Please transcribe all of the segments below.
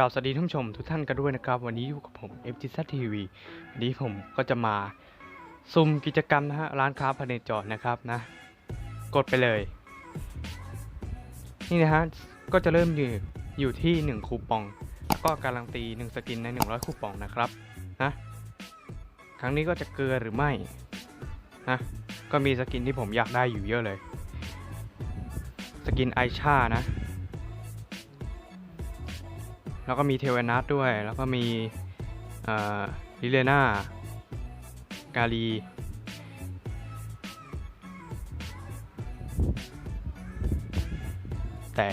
ล่าวสวัสดีท่านผู้ชมทุกท่านกันด้วยนะครับ วันนี้อยู่กับผม f t z TV วันนี้ผมก็จะมาซุ่มกิจกรรมนะฮะร้านค้าพาเนจรนะครับนะ กดไปเลย นี่นะฮะก็จะเริ่มอยู่อยู่ที่ 1 คูปอง ก็การันตี 1 สกินใน 100 คูปองนะครับนะครั้งนี้ก็จะเกลือหรือไม่นะก็มีสกินที่ผมอยากได้อยู่เยอะเลย สกินไอชานะ แล้วก็มีเทวนัทด้วย แล้วก็มีลิเลนากาลีแต่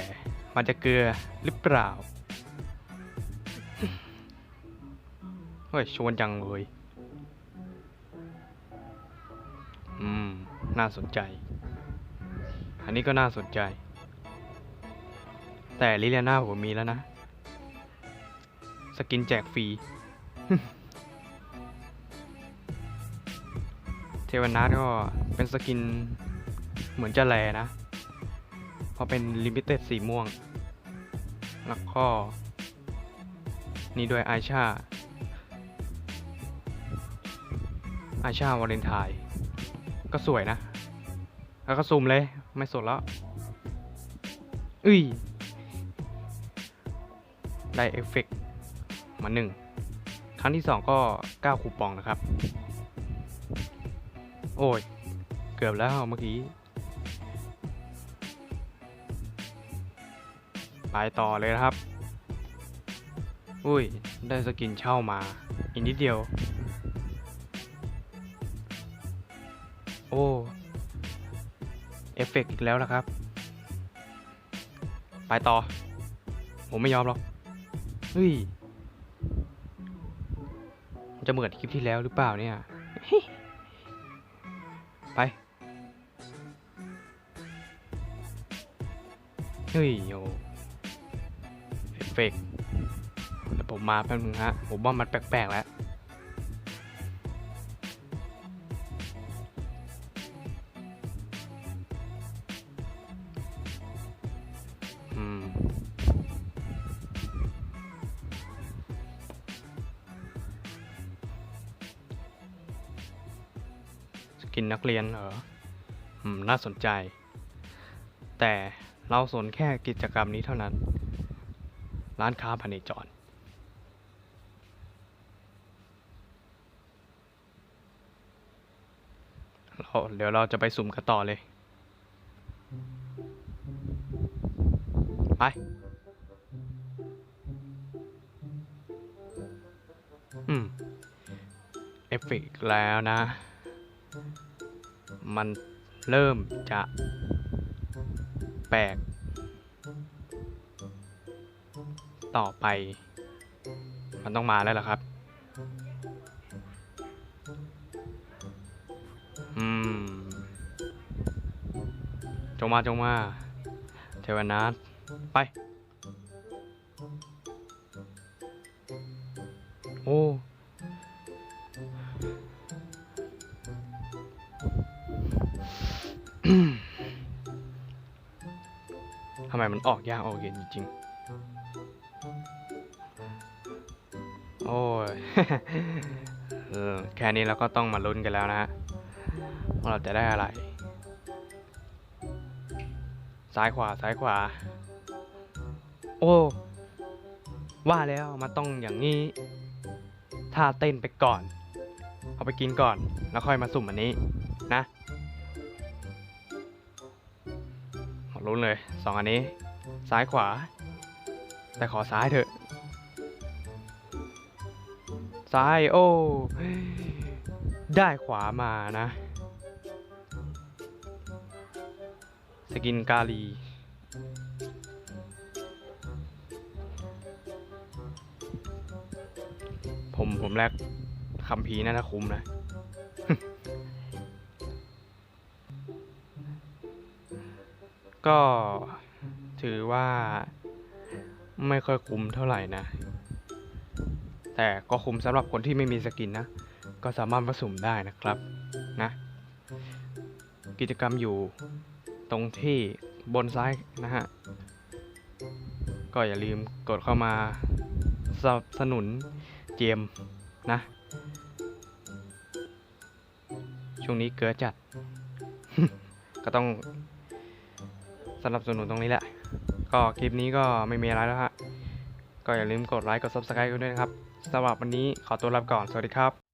มันจะเกลือหรือเปล่าเฮ้ยชวนจังเลย อืม น่าสนใจ อันนี้ก็น่าสนใจ แต่ลิเลน่าผมมีแล้วนะ สกินแจกฟรี เทวนาทก็เป็นสกินเหมือนจะแลนะ เพราะเป็นลิมิเต็ดสีม่วง แล้วก็ นี่ด้วยไอชาไอชาวาเลนไทน์ก็สวยนะ แล้วก็ซูมเลย ไม่สดแล้ว อุ้ยได้เอฟเฟกต์ มาหนึ่งครั้งที่สองก็9คูปองนะครับ โอ้ย เกือบแล้วเมื่อกี้ ไปต่อเลยนะครับ อุ้ย ได้สกินเช่ามา อีกนิดเดียว โอ้ เอฟเฟกต์อีกแล้วนะครับ ไปต่อ ผมไม่ยอมหรอก เฮ้ย จะเหมือนคลิปที่แล้วหรือเปล่าเนี่ย ไป เฮ้ยโยเอฟเฟกต์เดี๋ยวผมมาแป๊บนึงฮะ ผมว่ามันแปลกๆแล้ว สกินนักเรียนเหรออืมน่าสนใจ แต่เราสนแค่กิจกรรมนี้เท่านั้น ร้านค้าพาเนจรเราเดี๋ยวเราจะไปสุ่มกันต่อเลย ไป อืม เอฟเฟกต์อีกแล้วนะ มันเริ่มจะแปลก ต่อไป มันต้องมาแล้วล่ะครับ อืม จงมาจงมาเทวนาทไป โอ้ ทำไมมันออกยากออกเย็นจริงๆ โอ้ยแค่นี้เราก็ต้องมาลุ้นกันแล้วนะฮะว่าเราจะได้อะไร ซ้ายขวาซ้ายขวา โอ้ ว่าแล้วมันต้องอย่างนี้ถ้าเต้นไปก่อน เอาไปกินก่อน แล้วค่อยมาสุ่มอันนี้นะ ลุ้นเลยสองอันนี้ ซ้ายขวา แต่ขอซ้ายเถอะ ซ้ายโอ้ ได้ขวามานะ สกินกาลี ผมผมแลกคำพีน่าจะคุ้มนะ ก็ถือว่าไม่ค่อยคุ้มเท่าไหร่นะ แต่ก็คุ้มสำหรับคนที่ไม่มีสกินนะ ก็สามารถผสมได้นะครับนะ กิจกรรมอยู่ตรงที่บนซ้ายนะฮะ ก็อย่าลืมกดเข้ามาสนับสนุนเกมนะ ช่วงนี้เกิดจัด ก็ต้อง สำหรับสนุนตรงนี้แหละ ก็คลิปนี้ก็ไม่มีอะไรแล้วฮะ ก็อย่าลืมกดไลค์กด subscribe กันด้วยนะครับสำหรับวันนี้ขอตัวลาไปก่อน สวัสดีครับ